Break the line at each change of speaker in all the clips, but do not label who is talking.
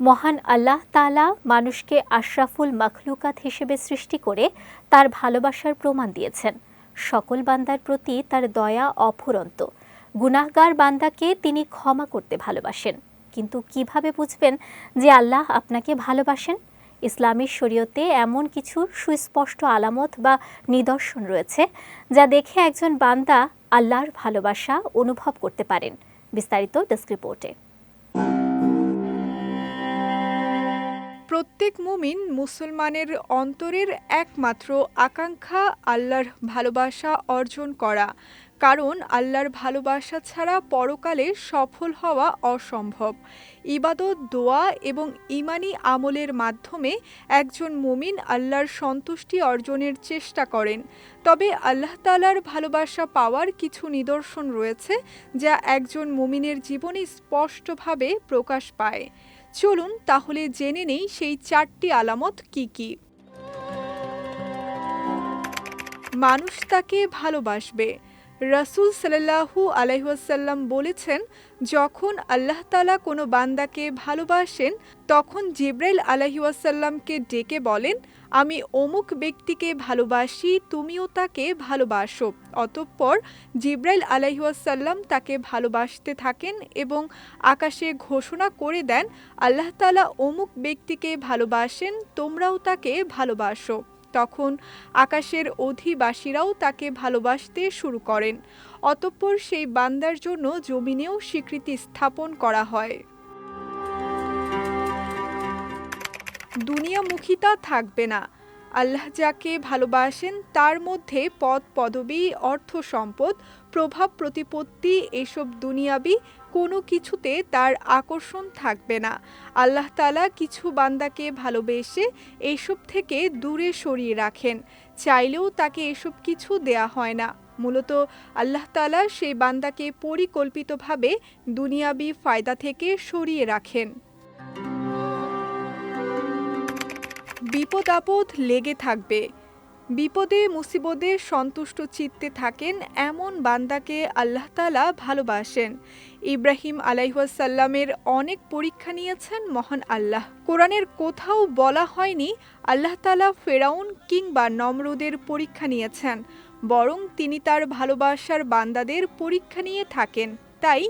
মহান আল্লাহ তালা মানুষকে আশরাফুল মাখলুকাত হিসেবে সৃষ্টি করে তার ভালোবাসার প্রমাণ দিয়েছেন। সকল বান্দার প্রতি তার দয়া অফুরন্ত। গুনাহগার বান্দাকে তিনি ক্ষমা করতে ভালোবাসেন। কিন্তু কীভাবে বুঝবেন যে আল্লাহ আপনাকে ভালোবাসেন? ইসলামী শরীয়তে এমন কিছু সুস্পষ্ট আলামত বা নিদর্শন রয়েছে যা দেখে একজন বান্দা আল্লাহর ভালোবাসা অনুভব করতে পারেন। বিস্তারিত ডেস্ক রিপোর্টে।
প্রত্যেক মুমিন মুসলমানের অন্তরের একমাত্র আকাঙ্ক্ষা আল্লাহর ভালোবাসা অর্জন করা। কারণ আল্লাহর ভালোবাসা ছাড়া পরকালে সফল হওয়া অসম্ভব। ইবাদত, দোয়া এবং ইমানি আমলের মাধ্যমে একজন মুমিন আল্লাহর সন্তুষ্টি অর্জনের চেষ্টা করেন। তবে আল্লাহ তালার ভালোবাসা পাওয়ার কিছু নিদর্শন রয়েছে, যা একজন মুমিনের জীবনে স্পষ্টভাবে প্রকাশ পায়। চলুন তাহলে জেনে নেই সেই চারটি আলামত কি কি। মানুষ তাকে ভালোবাসবে। রাসূল সাল্লাল্লাহু আলাইহাসাল্লাম বলেছেন, যখন আল্লাহ তালা কোনো বান্দাকে ভালোবাসেন, তখন জিব্রাইল আলাইহাসাল্লামকে ডেকে বলেন, আমি অমুক ব্যক্তিকে ভালোবাসি, তুমিও তাকে ভালোবাসো। অতঃপর জিব্রাইল আলাইহাসাল্লাম তাকে ভালোবাসতে থাকেন এবং আকাশে ঘোষণা করে দেন, আল্লাহ তালা অমুক ব্যক্তিকে ভালোবাসেন, তোমরাও তাকে ভালোবাসো। তখন আকাশের অধিবাসীরাও তাকে ভালোবাসতে শুরু করেন। অতঃপর সেই বান্দার জন্য জমিনেও স্বীকৃতি স্থাপন করা হয়। দুনিয়ামুখিতা থাকবে না। আল্লাহ যাকে ভালোবাসেন তার মধ্যে পদ পদবী অর্থ সম্পদ প্রভাব প্রতিপত্তি এসব দুনিয়াবি কোনো কিছুতে তার আকর্ষণ থাকবে না। আল্লাহ তালা কিছু বান্দাকে ভালোবেসে এইসব থেকে দূরে সরিয়ে রাখেন। চাইলেও তাকে এসব কিছু দেয়া হয় না। মূলত আল্লাহ তালা সেই বান্দাকে পরিকল্পিতভাবে দুনিয়াবি ফায়দা থেকে সরিয়ে রাখেন। বিপদ আপদ লেগে থাকবে। বিপদে, মুসিবদে সন্তুষ্ট চিত্তে থাকেন এমন বান্দাকে আল্লাহ তালা ভালোবাসেন। ইব্রাহিম আলাইহাসাল্লামের অনেক পরীক্ষা নিয়েছেন মহান আল্লাহ। কোরআনের কোথাও বলা হয়নি আল্লাহ তালা ফেরাউন কিংবা নমরুদের পরীক্ষা নিয়েছেন, বরং তিনি তার ভালোবাসার বান্দাদের পরীক্ষা নিয়ে থাকেন। তাই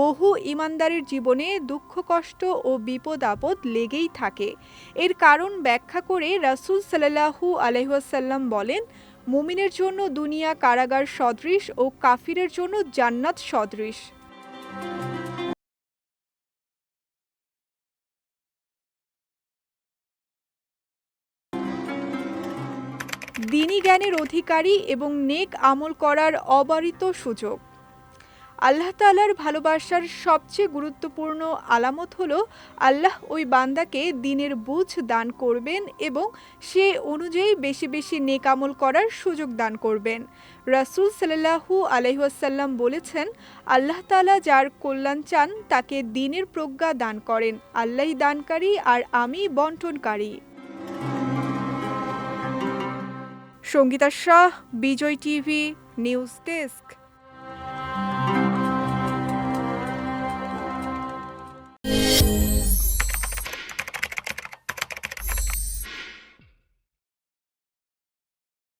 বহু ইমানদারের জীবনে দুঃখ, কষ্ট ও বিপদ, আপদ লেগেই থাকে। এর কারণ ব্যাখ্যা করে রাসুল সাল্লাহু আলহাসাল্লাম বলেন, মুমিনের জন্য দুনিয়া কারাগার সদৃশ ও কাফিরের জন্য জান্নাত সদৃশ। দিনী জ্ঞানের অধিকারী এবং নেক আমল করার অবারিত সুযোগ। আল্লাহ তালার ভালোবাসার সবচেয়ে গুরুত্বপূর্ণ আলামত হল, আল্লাহ ওই বান্দাকে দিনের বুঝ দান করবেন এবং সে অনুযায়ী বেশি বেশি নেকামল করার সুযোগ দান করবেন। রাসুল সাল্লাহু আলহাসাল্লাম বলেছেন, আল্লাহ তালা যার কল্যাণ চান তাকে দিনের প্রজ্ঞা দান করেন। আল্লাহ দানকারী আর আমি বন্টনকারী। Sangita Shah, Bijoy TV, news desk.